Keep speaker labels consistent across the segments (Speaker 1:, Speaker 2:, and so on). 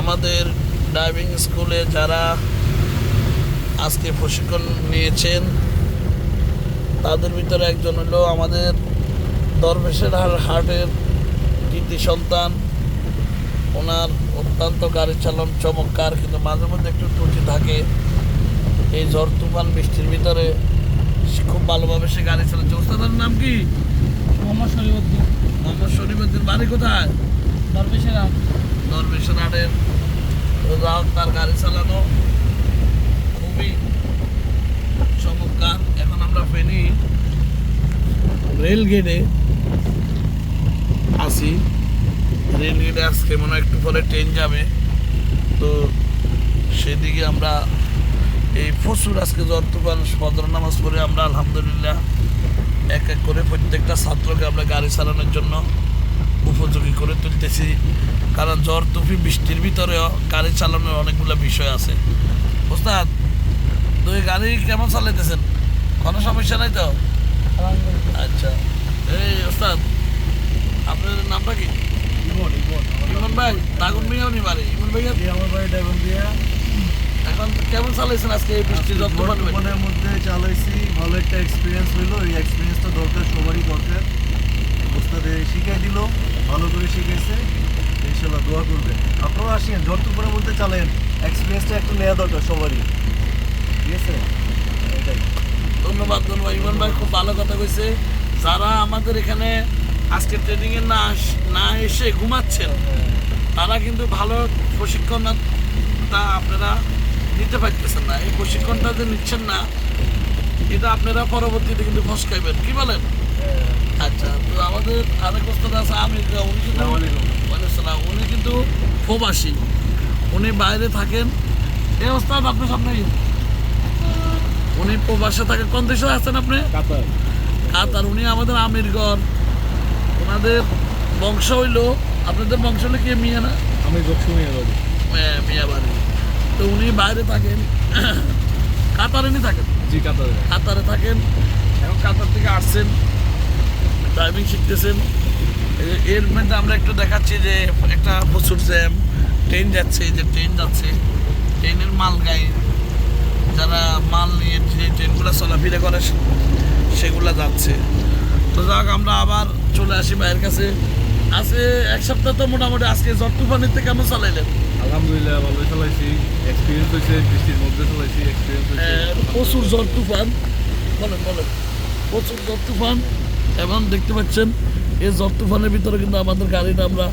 Speaker 1: আমাদের ড্রাইভিং স্কুলে যারা আজকে প্রশিক্ষণ নিয়েছেন তাদের ভিতরে একজন হলো আমাদের দরবেশের হাটের কীর্তি সন্তান। ওনার অত্যন্ত গাড়ি চালন চমৎকার কিন্তু মাঝে মধ্যে একটু ত্রুটি থাকে। এই ঝড় তুফান বৃষ্টির ভিতরে সে খুব ভালোভাবে সে গাড়ি চালাচ্ছে ওস্তাদের নাম কি?
Speaker 2: মোহাম্মদ শরীফুদ্দিন
Speaker 1: মোহাম্মদ শরীফুদ্দিন বাড়ি কোথায়?
Speaker 2: দরবেশের আম
Speaker 1: দরবেশের হাটের রাত তার গাড়ি চালানো খুবই চমৎকার। এখন আমরা ফেনি রেল গেটে আসি রেল গেটে আজকে মনে একটু পরে ট্রেন যাবে। তো সেদিকে আমরা এই প্রচুর আজকে তুফান ফজর নামাজ পড়ে আমরা আলহামদুলিল্লাহ এক এক করে প্রত্যেকটা ছাত্রকে আমরা গাড়ি চালানোর জন্য উপযোগী করে তুলতেছি। কারণ জ্বর তুফি বৃষ্টির ভিতরেও গাড়ি চালানোর অনেকগুলো বিষয় আছে। ওস্তাদ তুই গাড়ি কেমন চালাইতেছেন? কোনো সমস্যা নাই তো? আচ্ছা। এই ওস্তাদ আপনার নামটা কি?
Speaker 2: ইমন
Speaker 1: ভাই দাগুন মিয়াও নি বাড়ি। ইমন ভাই
Speaker 2: আমার বাড়ি ডায়মন দিয়া
Speaker 1: এখন কেমন চালাইছেন আজকে এই বৃষ্টি জ্বর
Speaker 2: মনের মধ্যে চালাইছি ভালো একটা এক্সপিরিয়েন্স হইল। এই এক্সপিরিয়েন্সটা দরকার সবারই দরকার। ওস্তাদে শিখাই দিল। করে শিখাইছে ইনশাল্লাহ দোয়া করবে। আপনারাও আসেন তুফানের মধ্যে চালেন এক্সপিরিয়েন্সটা একটু নেওয়া দরকার সবারই। ঠিক আছে? এটাই।
Speaker 1: ধন্যবাদ ধন্যবাদ। ইমন ভাই খুব ভালো কথা কইছে। যারা আমাদের এখানে আজকে ট্রেনিং এ না আস- না এসে ঘুমাচ্ছেন তারা কিন্তু ভালো প্রশিক্ষণটা আপনারা নিতে পারতেছেন না। এই প্রশিক্ষণটা যে নিচ্ছেন না এটা আপনারা পরবর্তীতে কিন্তু ফসকাইবেন কি বলেন? আচ্ছা তো আমাদের আরেক ওস্তাদ আছে আমেরিকা উনি কিন্তু ওয়ালাইকুম উনি কিন্তু প্রবাসী। উনি বাইরে থাকেন। এই ওস্তাদ আপনার সামনে উনি প্রবাসে থাকে। কোন দেশে আছেন আপনি?
Speaker 2: কাতার।
Speaker 1: উনি আমাদের আমিরগড় ওনাদের বংশ হইল আপনাদের বংশ হলো কি মিয়া না?
Speaker 2: আমি বাড়ি।
Speaker 1: হ্যাঁ, মিয়া বাড়ি। তো উনি বাইরে থাকেন। কাতারে নি থাকেন?
Speaker 2: জি কাতারে।
Speaker 1: কাতারে থাকেন। এখন কাতার থেকে আসছেন। ড্রাইভিং শিখতেছেন। এর মধ্যে আমরা একটু দেখাচ্ছি যে একটা প্রচুর জ্যাম ট্রেন যাচ্ছে যে ট্রেন যাচ্ছে ট্রেনের মাল গাই যারা মাল নিয়ে যে ট্রেনগুলো চলাফেরা করে সেগুলা যাচ্ছে। তো যাক আমরা আবার চলে আসি ভাইয়ের কাছে। আছে এক সপ্তাহ তো মোটামুটি আজকে তুফানের থেকে কেমন চালাইলেন?
Speaker 2: আলহামদুলিল্লাহ ভালো চালাইছি। এক্সপিরিয়েন্স হয়েছে বৃষ্টির মধ্যে চালাইছি এক্সপিরিয়েন্স
Speaker 1: আহ, প্রচুর ঝড় তুফান। বলেন বলেন প্রচুর ঝড় তুফান। এবং দেখতে পাচ্ছেন, এই ঝড় তুফানের ভিতরে কিন্তু আমাদের গাড়িটা আমরা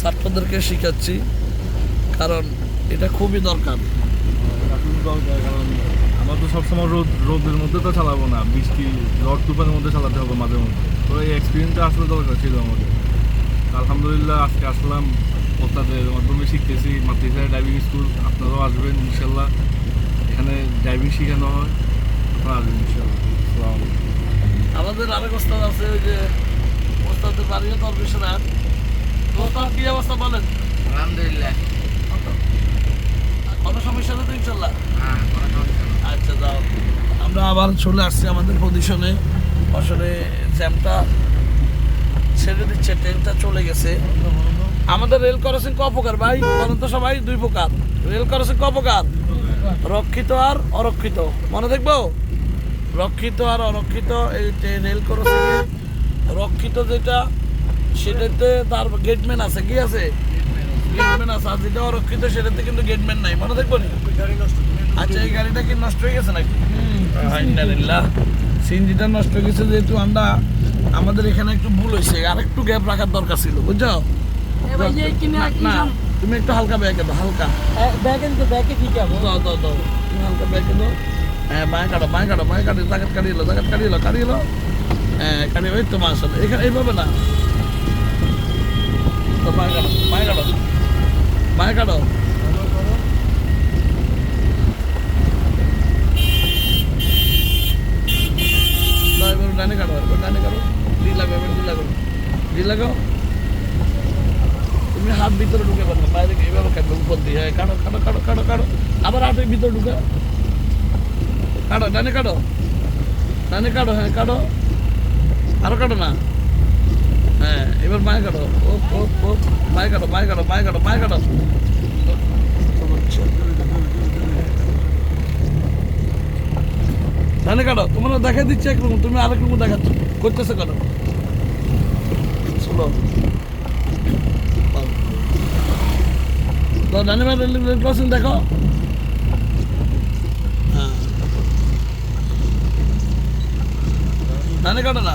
Speaker 1: ছাত্রদেরকে শেখাচ্ছি। কারণ এটা খুবই দরকার।
Speaker 2: কারণ আমরা তো সবসময় রোদ, রোদের মধ্যে তো চালাবো না, বৃষ্টি ঝড় তুফানের মধ্যে চালাতে হবে মাঝে মধ্যে। তো এই এক্সপিরিয়েন্সটা আসলে দরকার ছিল আমাদের। আলহামদুলিল্লাহ আজকে আসলাম, ওস্তাদের মাধ্যমে শিখতেছি। মাতৃসায় ড্রাইভিং স্কুল আপনারাও আসবেন, ইনশাল্লাহ। এখানে ড্রাইভিং শেখানো হয়, আপনারা আসবেন, ইনশাল্লাহ।
Speaker 1: আমাদের আরেক ওস্তাদ আছে ওই যে ওস্তাদের বাড়িও দরবেশ রাত ওস্তাদ কি অবস্থা বলেন?
Speaker 3: আলহামদুলিল্লাহ।
Speaker 1: কোনো সমস্যা নেই তো ইনশাল্লাহ?
Speaker 3: হ্যাঁ।
Speaker 1: আচ্ছা যাও। আমরা আবার চলে আসছি আমাদের পজিশনে আসলে জ্যামটা ছেড়ে দিচ্ছে ট্রেনটা চলে গেছে। আমাদের রেল ক্রসিং ক প্রকার ভাই? বলেন তো সবাই দুই প্রকার। রেল ক্রসিং ক প্রকার? রক্ষিত আর অরক্ষিত। মনে দেখব? রক্ষিত আর অরক্ষিত এই রেল ক্রসিং রক্ষিত যেটা সেটাতে তার গেটম্যান আছে কি আছে? গেটম্যান আছে আর যেটা অরক্ষিত সেটাতে কিন্তু গেটম্যান নাই মনে দেখব আচ্ছা এই গাড়িটা কি নষ্ট হয়ে গেছে নাকি? আলহামদুলিল্লাহ। সিএনজিটা নষ্ট হয়ে গেছে যেহেতু আমরা আমাদের এখানে একটু ভুল হয়েছে আর একটু গ্যাপ রাখার দরকার ছিল বুঝছ? না, তুমি একটু হালকা ব্যাগে দাও হালকা।
Speaker 2: ব্যাগে ব্যাগে ঠিক আছে
Speaker 1: দাও দাও দাও। হালকা ব্যাগে দাও। হ্যাঁ বাঁ কাটো বাঁ কাটো বাঁ কাটো জাগাত কাটিয়ে এলো জাগাত কাটিয়ে এলো কাটিয়ে এলো ওই তো মাসল এখানে এইভাবে না তো বাঁ কাটো বাঁ কাটো বাঁ লাগাও তুমি হাত ভিতরে ঢুকে পারবে বাইরে এভাবে কাটবে উপর দিয়ে হ্যাঁ কাটো কাটো কাটো কাটো কাটো আবার হাতের ভিতরে ঢুকে কাটো ডানে কাটো। ডানে কাটো হ্যাঁ কাটো। আরও কাটো না? হ্যাঁ এবার মায়ে কাটো। ও ও ও মায়ে কাটো মায়ে কাটো মায়ে কাটো মায়ে কাটো। ধানে কাটো, তোমরা দেখা দিচ্ছে একরকম তুমি আরেক রকম দেখাচ্ছ। করতেছো কেন? চলো ডানে দেখো నన్ను కడలా